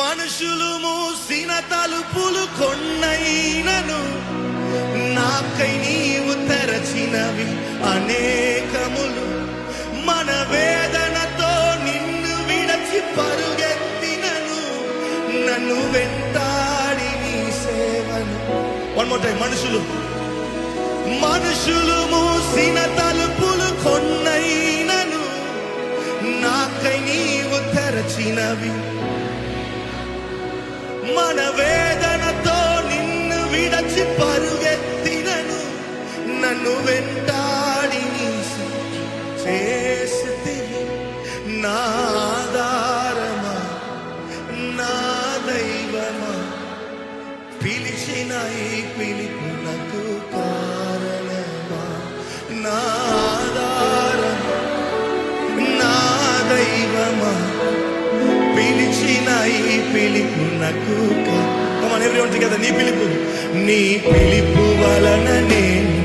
మనుషులు మూసిన తలుపులు కొన్నైనను నాకై నీవు తెరచినవి అనేకములు. మన వేదనతో నిన్ను విడచి పరుగెత్తినను నన్ను వెంటాడి నీ సేవను. వన్ మోర్ టైం మనుషులు. మనుషులు మూసిన తలుపులు కొన్నైనను నాకై నీవు తెరచినవి మన వేదనతో నిన్ను విడచి పరుగెత్తినను నన్ను వెంటాడి చేసి నాదారమా నా దైవమా? పిలిచిన ఈ పిలుపునకు కారణమా? నాదారమా నా దైవమా? నీ పిలుపు పిలుపునకు కమన్ ఎవ్రీవన్ టుగెదర్ నీ పిలుపు. నీ పిలుపు వలన నేను